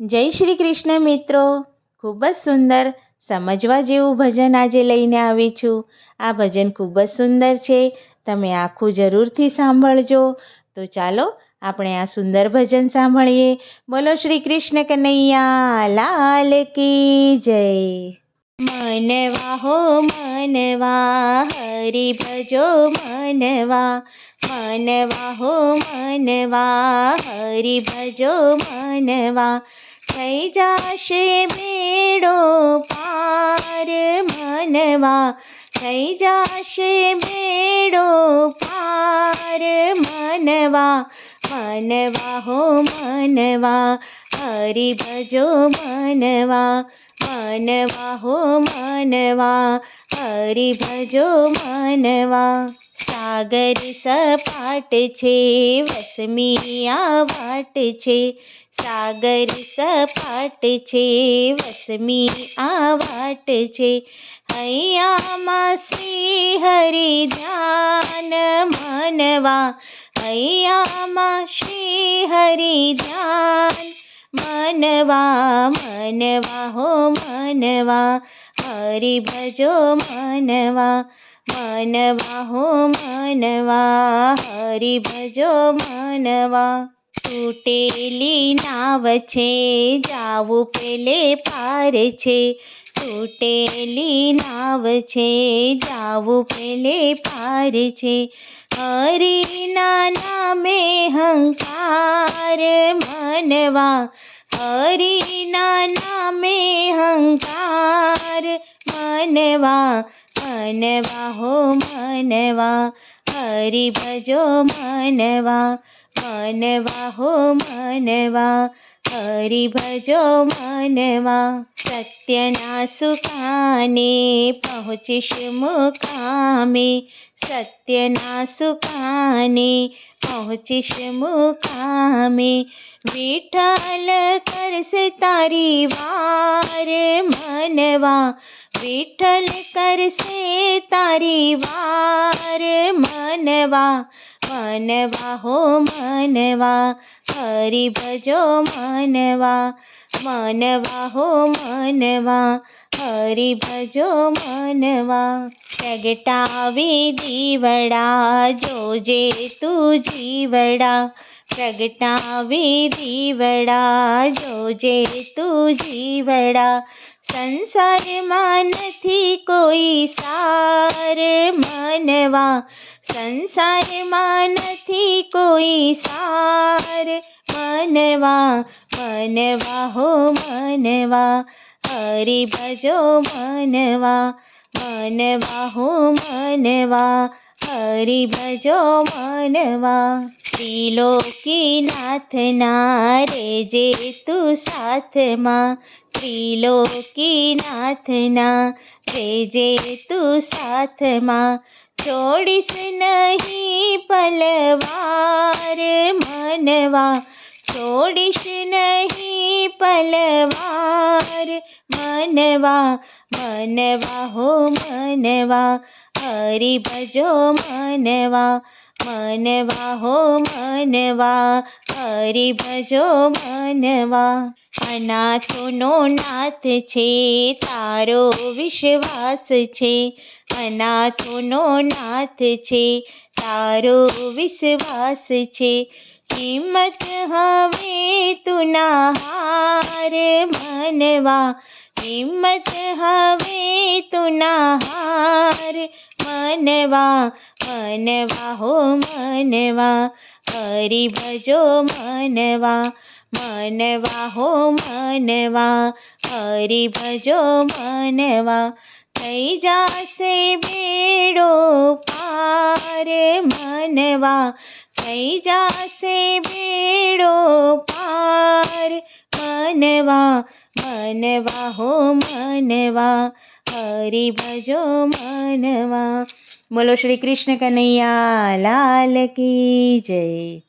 જય શ્રી કૃષ્ણ મિત્રો. ખૂબ જ સુંદર સમજવા જેવું ભજન આજે લઈને આવી છું. આ ભજન ખૂબ જ સુંદર છે. તમે આખું જરૂરથી સાંભળજો. તો ચાલો આપણે આ સુંદર ભજન સાંભળીએ. બોલો શ્રી કૃષ્ણ કનૈયા, લાલ કી જય. મનવા હો મનવા હરી ભજો મનવા મનવા હો મનવા હરિ ભજો મનવા થઈ જાશે બેડો પાર મનવા. થઈ જાશે બેડો પાર મનવા. મનવા હો મનવા, હરી ભજો મનવા. મનવા હો મનવા, હરી ભજો મનવા. સાગર સપાટ છે, વસમિયા વાટ છે. સાગર સપાટ છે, વસમી આ વાટ છે. હૈયામાં શ્રી હરિ ધ્યાન મનવા, હૈયામાં શ્રી હરિ ધ્યાન મનવા મનવા હો મનવા, હરિ ભજો મનવા મનવા હો મનવા, હરિ ભજો મનવા. તૂટેલી નાવ છે, જાવું પેલે પાર છે. તૂટેલી નાવ છે, જાવું પેલે પાર છે. હરિના નામે હંકાર મનવા, હરિના નામે હંકાર મનવા મનવા હો મનવા. હરિ ભજો મનવા મનવા હો મનવા હરિ ભજો મનવા સત્યના સુકાને પહોંચીશ મુકામે સત્યના સુકાને પહોંચીશ મુકામે વિઠ્ઠલ કરશે તારી વાર મનવા વિઠ્ઠલ કરશે તારી વાર મનવા મનવા હો મનવા, હરિ ભજો મનવા મનવા હો મનવા, હરી ભજો મનવા. પ્રગટાવી દીવડા, જોજે તું જીવડા. પ્રગટાવી દીવડા, જોજે તું જીવડા. સંસારમાં નથી કોઈ સાર મનવા સંસારમાં નથી કોઈ સાર મનવા મનવા હો મનવા હરી ભજો મનવા મનવા, હો મનવા હરી ભજો મનવા. ત્રિલોકીનાથના રેજે તું સાથમાં, ત્રિલોકીનાથના રેજે તું સાથમાં. છોડીશ નહીં પલવાર મનવા છોડીશ નહીં પલવાર. મનવા મનવા હો મનવા. હરિ ભજો મનવા મનવા હો મનવા. હરિ ભજો મનવા. અનાથોનો નાથ છે, તારો વિશ્વાસ છે. અનાથોનો નાથ છે, તારો વિશ્વાસ છે. હિંમત હવે તુના હાર મનવા. હિંમત હવે તુના હાર મનવા. મનવા હો મનવા હરી ભજો મનવા. મનવા હો મનવા હરી ભજો મનવા. થઈ જાશે બેડો પાર મનવા. થઈ જાશે બેડો પાર. મનવા મનવા હો મનવા, હરિ ભજો મનવા. બોલો શ્રી કૃષ્ણ કનૈયા, લાલ કી જય.